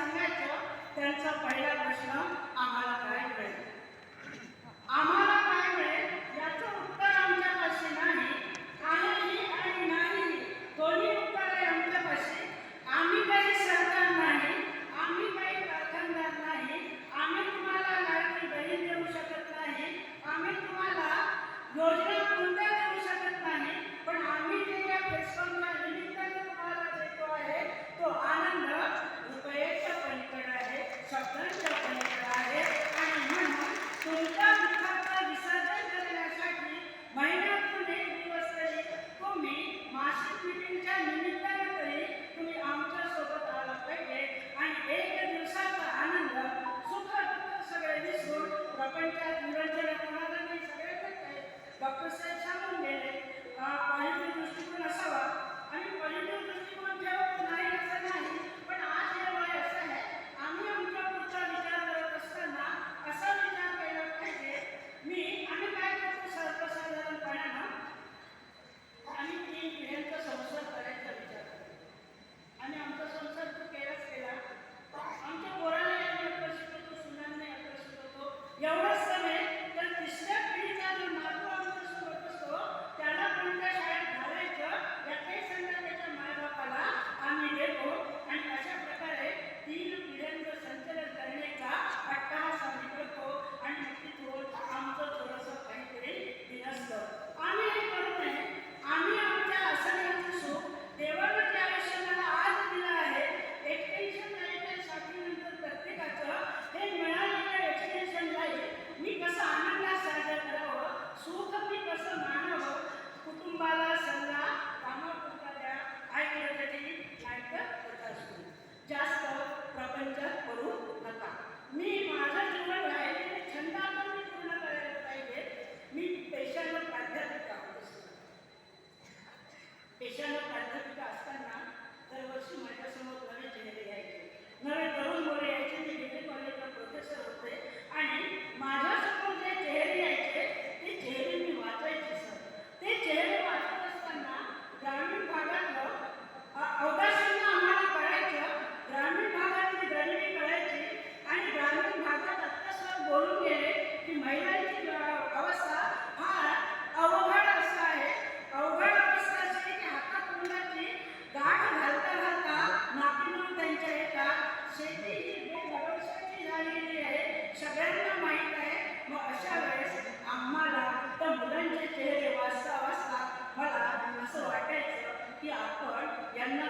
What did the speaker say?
सांगायचं त्यांचा पहिला प्रश्न आम्हाला काय मिळेल आम्हाला एवढं की आपण यांना